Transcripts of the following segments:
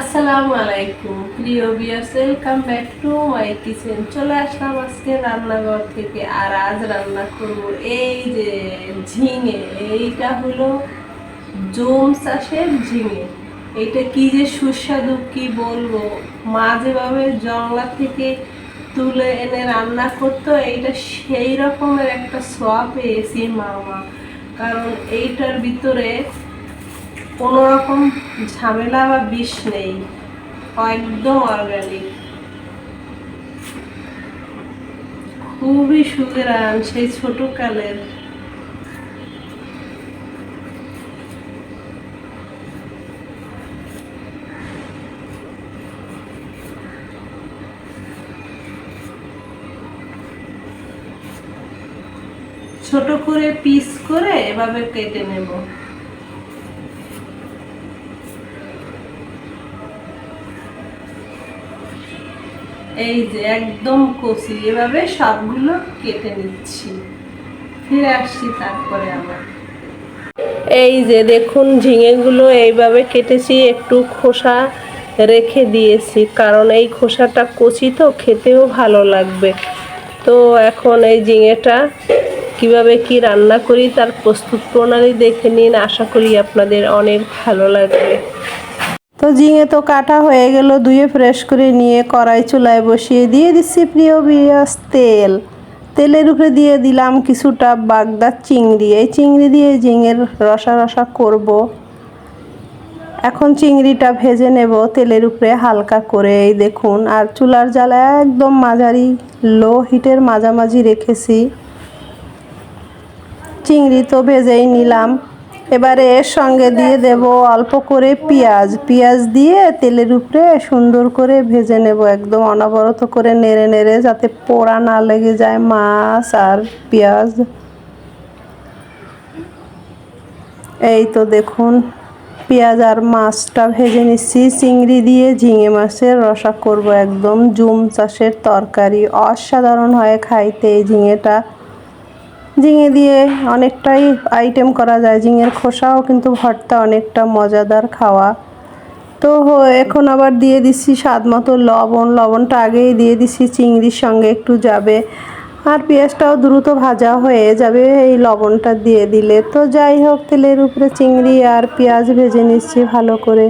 আসসালামু আলাইকুম। প্রিয় viewers welcome back to my kitchen চলে আসলাম আজকে রান্নাঘর থেকে, আর আজ রান্না করব এই যে ঝিঙে। এইটা হলো জম চাষের ঝিঙে। এটা কি যে সুস্বাদু, কি বলব? মা যেভাবে জংলা থেকে তুলে এনে রান্না করতো, এইটা সেই রকমের একটা সোয়া পেয়েছি মামা। কারণ এইটার ভিতরে কোনো রকম ঝামেলা বা বিষ নেই। একদম অর্গানিক খুবই সুগেরান সেই ছোট কালের ছোট করে পিস করে এভাবে কেটে নেব। এই যে একদম কচি, এভাবে সবগুলো কেটে নিচ্ছি। ফিরে আসছি তারপরে আবার। এই যে দেখুন, ঝিঙেগুলো এইভাবে কেটেছি, একটু খোসা রেখে দিয়েছি, কারণ এই খোসাটা কচি তো, খেতেও ভালো লাগবে। তো এখন এই ঝিঙেটা কীভাবে কি রান্না করি, তার প্রস্তুত প্রণালী দেখে নিন। আশা করি আপনাদের অনেক ভালো লাগবে। তো ঝিঙে তো কাটা হয়ে গেল, ধুয়ে ফ্রেশ করে নিয়ে কড়াই চুলায় বসিয়ে দিয়ে দিচ্ছি প্রিয় বিয়াস তেল। তেলের উপরে দিয়ে দিলাম কিছুটা বাগদার চিংড়ি। এই চিংড়ি দিয়ে ঝিঙের রসা রসা করব। এখন চিংড়িটা ভেজে নেব তেলের উপরে হালকা করে, এই দেখুন। আর চুলার জ্বালা একদম মাঝারি লো হিটের মাঝামাঝি রেখেছি। চিংড়ি তো ভেজেই নিলাম। এবারে এর সঙ্গে দিয়ে দেব অল্প করে পেঁয়াজ। পেঁয়াজ দিয়ে তেলের উপরে সুন্দর করে ভেজে নেব, একদম অনবরত করে নেড়ে নেড়ে যাতে পোড়া না লেগে যায় মাছ আর পেঁয়াজ। এই তো দেখুন, পেঁয়াজ আর মাছটা ভেজে নিচ্ছি। চিংড়ি দিয়ে ঝিঙে মাছের রসা করব একদম, জুম চাষের তরকারি। অসাধারণ হয় খাইতে এই ঝিঙেটা। ঝিঙে দিয়ে অনেকটাই আইটেম করা যায়। ঝিঙের খোসাও কিন্তু ভর্তা অনেকটা মজাদার খাওয়া। তো এখন আবার দিয়ে দিচ্ছি স্বাদ মতো লবণ। লবণটা আগেই দিয়ে দিচ্ছি চিংড়ির সঙ্গে একটু যাবে। আর পেঁয়াজটাও দ্রুত ভাজা হয়ে যাবে, এই লবণটা দিয়ে দিলে। তো যাই হোক, তেলের উপরে চিংড়ি আর পেঁয়াজ ভেজে নিচ্ছি ভালো করে।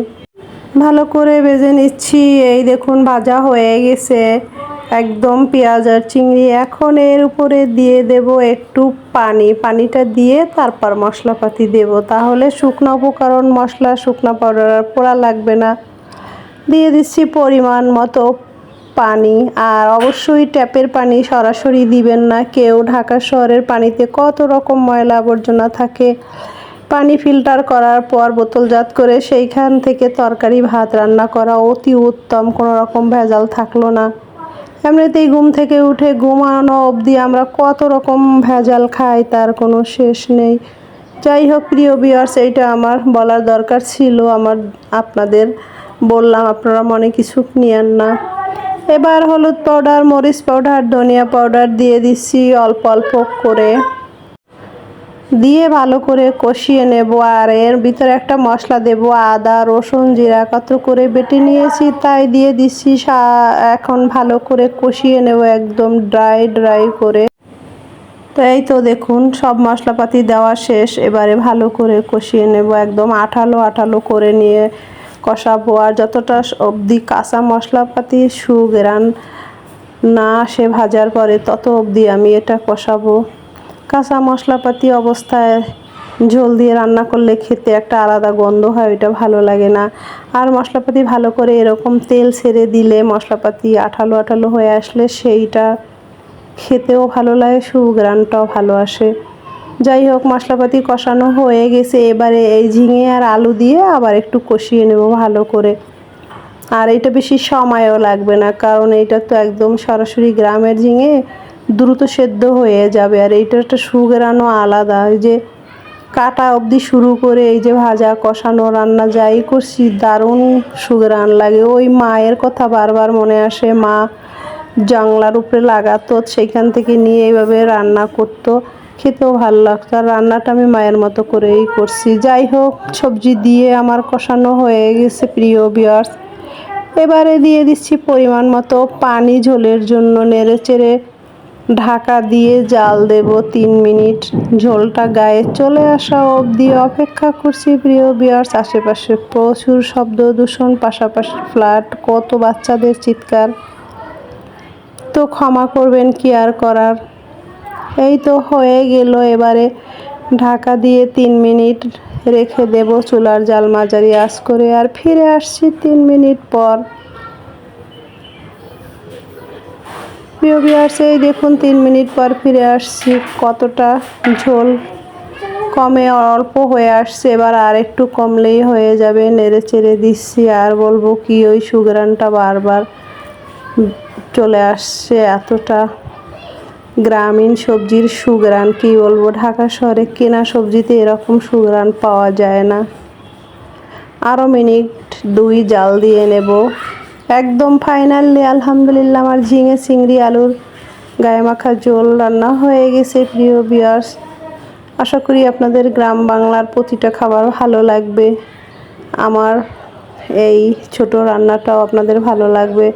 ভালো করে ভেজে নিচ্ছি, এই দেখুন ভাজা হয়ে গেছে। একদম পেঁয়াজ আর চিংড়ি এখন এর উপরে দিয়ে দেব একটু পানি। পানিটা দিয়ে তারপর মশলাপাতি দেব। তাহলে শুকনো উপকরণ মশলা, শুকনো পাউডার আর পোড়া লাগবে না। দিয়ে দিচ্ছি পরিমাণ মতো পানি। আর অবশ্যই ট্যাপের পানি সরাসরি দিবেন না। কেউ ঢাকা শহরের পানিতে কত রকম ময়লা আবর্জনা থাকে। পানি ফিল্টার করার পর বোতলজাত করে সেইখান থেকে তরকারি, ভাত রান্না করা অতি উত্তম। কোনো রকম ভেজাল থাকল না। এমনিতেই ঘুম থেকে উঠে ঘুমানো অবধি আমরা কত রকম ভেজাল খাই, তার কোনো শেষ নেই। যাই হোক, প্রিয় বিয়ার্স এইটা আমার বলার দরকার ছিল, আমার আপনাদের বললাম, আপনারা মনে কিছু নিয়েন না। এবার হলুদ পাউডার মরিচ পাউডার ধনিয়া পাউডার দিয়ে দিচ্ছি অল্প অল্প করে। দিয়ে ভালো করে কষিয়ে নেব আর এর ভিতরে একটা মশলা দেব, আদা, রসুন, জিরা কত করে বেটে নিয়েছি, তাই দিয়ে দিচ্ছি এখন ভালো করে কষিয়ে নেব একদম ড্রাই ড্রাই করে। তো এই তো দেখুন, সব মশলাপাতি দেওয়া শেষ, এবারে ভালো করে কষিয়ে নেব একদম আঠালো আঠালো করে নিয়ে কষাবো। আর যতটা অবধি কাঁচা মশলাপাতি সুগেরান না আসে ভাজার পরে তত অবধি আমি এটা কষাবো। কাঁচা মশলাপাতি অবস্থায় ঝোল দিয়ে রান্না করলে খেতে একটা আলাদা গন্ধ হয়, ওইটা ভালো লাগে না। আর মশলাপাতি ভালো করে এরকম তেল ছেড়ে দিলে মশলাপাতি আঠালো আঠালো হয়ে আসলে সেইটা খেতেও ভালো লাগে সুগ্রানটাও ভালো আসে। যাই হোক, মশলাপাতি কষানো হয়ে গেছে, এবারে এই ঝিঙে আর আলু দিয়ে আবার একটু কষিয়ে নেব ভালো করে। আর এটা বেশি সময়ও লাগবে না, কারণ এইটা তো একদম সরাসরি গ্রামের ঝিঙে। দ্রুত সেদ্ধ হয়ে যাবে। আর এইটা একটা সুগেরানো আলাদা। এই যে কাটা অবধি শুরু করে এই যে ভাজা, কষানো, রান্না যাই করছি, দারুণ সুগেরান লাগে। ওই মায়ের কথা বারবার মনে আসে, মা জাংলার উপরে লাগাতো, সেইখান থেকে নিয়ে এইভাবে রান্না করতো। খেতেও ভালো লাগতো। আর রান্নাটা আমি মায়ের মতো করেই করছি। যাই হোক, সবজি দিয়ে আমার কষানো হয়ে গেছে, প্রিয় বিয়ার্স এবারে দিয়ে দিচ্ছি পরিমাণ মতো পানি ঝোলের জন্য নেড়ে চেড়ে ঢাকা দিয়ে জাল দেব তিন মিনিট। ঝোলটা গায়ে চলে আসা অবধি অপেক্ষা করছি প্রিয় বিয়ার্স আশেপাশে প্রচুর শব্দ দূষণ, পাশাপাশি ফ্ল্যাট কত বাচ্চাদের চিৎকার। তো ক্ষমা করবেন কি আর করার? এই তো হয়ে গেল এবারে। ঢাকা দিয়ে তিন মিনিট রেখে দেব চুলার জাল মাঝারি আঁচ করে আর ফিরে আসছি তিন মিনিট পর। প্রিয় বিয়ার্স এই দেখুন, তিন মিনিট পর ফিরে আসছি। কতটা ঝোল কমে অল্প হয়ে আসছে, এবার আর একটু কমলেই হয়ে যাবে। নেড়ে চেড়ে দিচ্ছি, আর বলব কি, ওই সুগ্রানটা বারবার চলে আসছে। এতটা গ্রামীণ সবজির সুগ্রান কি বলব? ঢাকা শহরে কেনা সবজিতে এরকম সুগ্রান পাওয়া যায় না। আরও মিনিট দুই জাল দিয়ে নেব। একদম ফাইনালি আলহামদুলিল্লাহ, আমার ঝিঙে চিংড়ি আলুর গায়ে মাখা ঝোল রান্না হয়ে গেছে, প্রিয় বিয়ার্স আশা করি আপনাদের গ্রাম বাংলার প্রতিটা খাবার ভালো লাগবে। আমার এই ছোট রান্নাটাও আপনাদের ভালো লাগবে।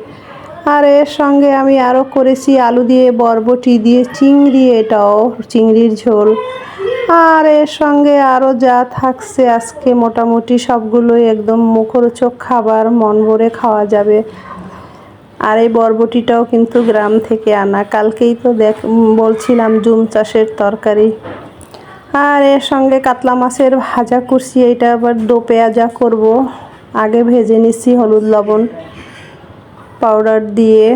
আর এর সঙ্গে আমি আরও করেছি আলু দিয়ে বরবটি দিয়ে চিংড়ি, এটাও চিংড়ির ঝোল। আর এর সঙ্গে আরও যা থাকছে আজকে মোটামুটি সবগুলোই একদম মুখরোচক খাবার, মন ভরে খাওয়া যাবে। আর এই বরবটিটাও কিন্তু গ্রাম থেকে আনা। কালকেই তো দেখ বলছিলাম জুম চাষের তরকারি। আর এর সঙ্গে কাতলা মাছের ভাজা করছি এইটা আবার দো পেঁয়াজা করব। আগে ভেজে নিচ্ছি হলুদ লবণ। পাউডার দিয়ে।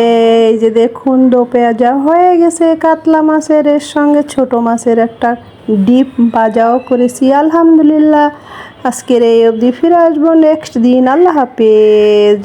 এই যে দেখুন দো পেঁয়াজা হয়ে গেছে, কাতলা মাছের, এর সঙ্গে ছোট মাছের একটা ডিপ বাজাও করেছি, আলহামদুলিল্লাহ। আজকের এই অবধি ফিরে আসব নেক্সট দিন। আল্লাহ হাফেজ।